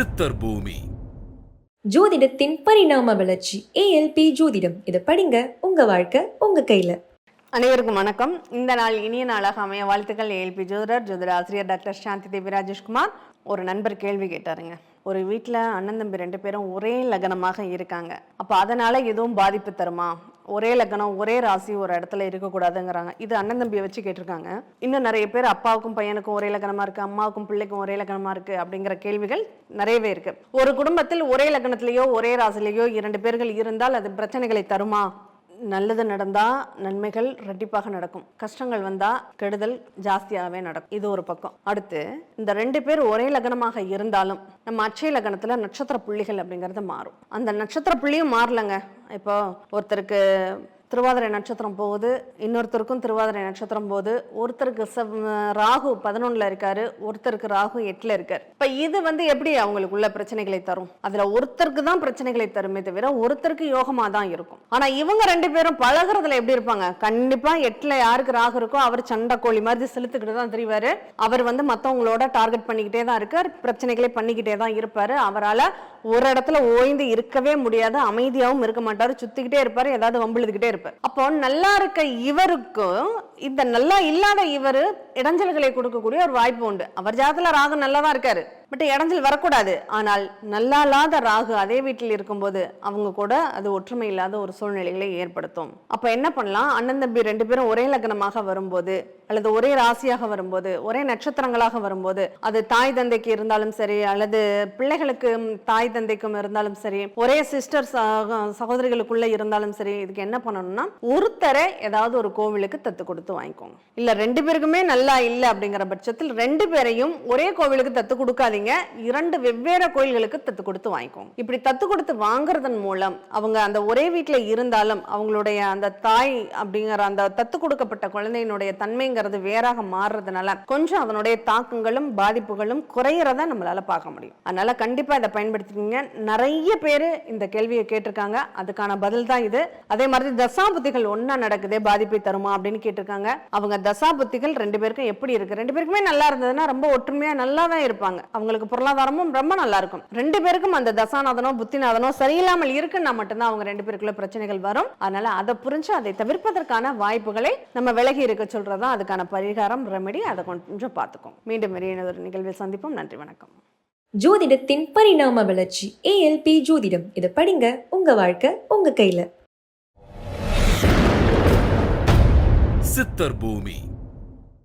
சித்தர் பூமி. ஜோதிடத்தின் பரிணாம வளர்ச்சி ஏஎல்பி ஜோதிடம். இதை படிங்க உங்க வாழ்க்கை உங்க கையில. அனைவருக்கும் வணக்கம். இந்த நாள் இனிய நாளாக அமைய வாழ்த்துக்கள் ஏஎல்பி ஜோதிடர் ஜோதிட ஆசிரியர் டாக்டர் சாந்தி தேவி ராஜேஷ்குமார். ஒரு நண்பர் கேள்வி கேட்டாருங்க. ஒரு வீட்டில் அண்ணன் தம்பி ரெண்டு பேரும் ஒரே லக்னமாக இருக்காங்க. அப்போ அதனால எதுவும் பாதிப்பு தருமா? ஒரே லக்னம் ஒரே ராசி ஒரு இடத்துல இருக்கக்கூடாதுங்கிறாங்க. இது அண்ணன் தம்பியை வச்சு கேட்டிருக்காங்க. இன்னும் நிறைய பேர் அப்பாவுக்கும் பையனுக்கும் ஒரே லக்னமாக இருக்குது அம்மாவுக்கும் பிள்ளைக்கும் ஒரே லக்னமாக இருக்குது அப்படிங்கிற கேள்விகள் நிறையவே இருக்குது ஒரு குடும்பத்தில் ஒரே லக்னத்திலேயோ ஒரே ராசிலேயோ இரண்டு பேர்கள் இருந்தால் அது பிரச்சனைகளை தருமா? நல்லது நடந்தா நன்மைகள் ரெட்டிப்பாக நடக்கும். கஷ்டங்கள் வந்தா கெடுதல் ஜாஸ்தியாகவே நடக்கும். இது ஒரு பக்கம். அடுத்து இந்த ரெண்டு பேர் ஒரே லக்னமாக இருந்தாலும் நம்ம அச்சய லக்னத்துல நட்சத்திர புள்ளிகள் அப்படிங்கிறது மாறும். அந்த நட்சத்திர புள்ளியும் மாறலங்க. இப்போ ஒருத்தருக்கு திருவாதிரை நட்சத்திரம் போகுது இன்னொருத்தருக்கும் திருவாதிரை நட்சத்திரம் போகுது. ஒருத்தருக்கு செவ் ராகு பதினொன்றில் இருக்காரு ஒருத்தருக்கு ராகு எட்டில் இருக்கார். இப்போ இது வந்து எப்படி அவங்களுக்குள்ள பிரச்சனைகளை தரும்? அதில் ஒருத்தருக்கு தான் பிரச்சனைகளை தருமே தவிர ஒருத்தருக்கு யோகமாக தான் இருக்கும். ஆனால் இவங்க ரெண்டு பேரும் பழகுறதுல எப்படி இருப்பாங்க? கண்டிப்பாக எட்டில் யாருக்கு ராகு இருக்கோ அவர் சண்டை கோழி மாதிரி செலுத்துக்கிட்டு தான் தெரிவார். அவர் வந்து மற்றவங்களோட டார்கெட் பண்ணிக்கிட்டே தான் இருக்கார் பிரச்சனைகளை பண்ணிக்கிட்டே தான் இருப்பார். அவரால் ஒரு இடத்துல ஓய்ந்து இருக்கவே முடியாது அமைதியாகவும் இருக்க மாட்டார் சுற்றிக்கிட்டே இருப்பார் ஏதாவது வம்பிழுதுக்கிட்டே இருப்பார். அப்போ நல்லா இருக்க இவருக்கும் இந்த நல்லா இல்லாத இவரு இடைஞ்சல்களை கொடுக்கக்கூடிய ஒரு வாய்ப்பு உண்டு. அவர் ஜாதத்தில் ராகு நல்லா தான் இருக்காரு. பட் இடைஞ்சல் வரக்கூடாது. ஆனால் நல்லா இல்லாத ராகு அதே வீட்டில் இருக்கும்போது அவங்க கூட அது ஒற்றுமை இல்லாத ஒரு சூழ்நிலைகளை ஏற்படுத்தும். அப்போ என்ன பண்ணலாம்? அண்ணன் தம்பி ரெண்டு பேரும் ஒரே லக்னமாக வரும்போது அல்லது ஒரே ராசியாக வரும்போது ஒரே நட்சத்திரங்களாக வரும்போது அது தாய் தந்தைக்கு இருந்தாலும் சரி அல்லது பிள்ளைகளுக்கும் தாய் தந்தைக்கும் இருந்தாலும் சரி ஒரே சிஸ்டர் சகோதரிகளுக்குள்ள இருந்தாலும் சரி இதுக்கு என்ன பண்ணணும்னா ஒருத்தரை ஏதாவது ஒரு கோவிலுக்கு தத்து கொடுத்து வாங்கிக்கோங்க. இல்ல ரெண்டு பேருக்குமே நல்லா இல்லை அப்படிங்கிற பட்சத்தில் ரெண்டு பேரையும் ஒரே கோவிலுக்கு தத்து கொடுக்காதீங்க. வாங்காதீங்க. இரண்டு வெவ்வேறு கோயில்களுக்கு தத்து கொடுத்து வாங்கிக்கோங்க. இப்படி தத்து கொடுத்து வாங்குறதன் மூலம் அவங்க அந்த ஒரே வீட்டில் இருந்தாலும் அவங்களுடைய அந்த தாய் அப்படிங்கிற அந்த தத்து கொடுக்கப்பட்ட குழந்தையினுடைய தன்மைங்கிறது வேறாக மாறுறதுனால கொஞ்சம் அதனுடைய தாக்கங்களும் பாதிப்புகளும் குறையிறத நம்மளால பார்க்க முடியும். அதனால கண்டிப்பா இதை பயன்படுத்திக்கங்க. நிறைய பேர் இந்த கேள்வியை கேட்டிருக்காங்க. அதுக்கான பதில் தான் இது. அதே மாதிரி தசாபுத்திகள் ஒன்னா நடக்குதே பாதிப்பை தருமா அப்படின்னு கேட்டிருக்காங்க. அவங்க தசாபுத்திகள் ரெண்டு பேருக்கும் எப்படி இருக்கு? ரெண்டு பேருக்குமே நல்லா இருந்ததுன்னா ரொம்ப ஒற்றுமையா நல்லா தான் இருப்பாங்க. அவங்க அவங்களுக்கு பொருளாதாரமும் ரொம்ப நல்லா இருக்கும் ரெண்டு பேருக்கும் அந்த தசாநாதனோ புத்திநாதனோ சரியில்லாமல் இருக்குன்னா மட்டும்தான் அவங்க ரெண்டு பேருக்குள்ள பிரச்சனைகள் வரும். அதனால அதை புரிஞ்சு அதை தவிர்ப்பதற்கான வாய்ப்புகளை நம்ம விலகி இருக்க சொல்றதா அதுக்கான பரிகாரம் ரெமெடி அதை கொஞ்சம் பார்த்துக்கோம் மீண்டும் ஒரு நிகழ்வில் சந்திப்போம். நன்றி வணக்கம். ஜோதிடத்தின் பரிணாம வளர்ச்சி ஏஎல்பி ஜோதிடம். இதை படிங்க. உங்க வாழ்க்கை உங்க கையில. சித்தர் பூமி.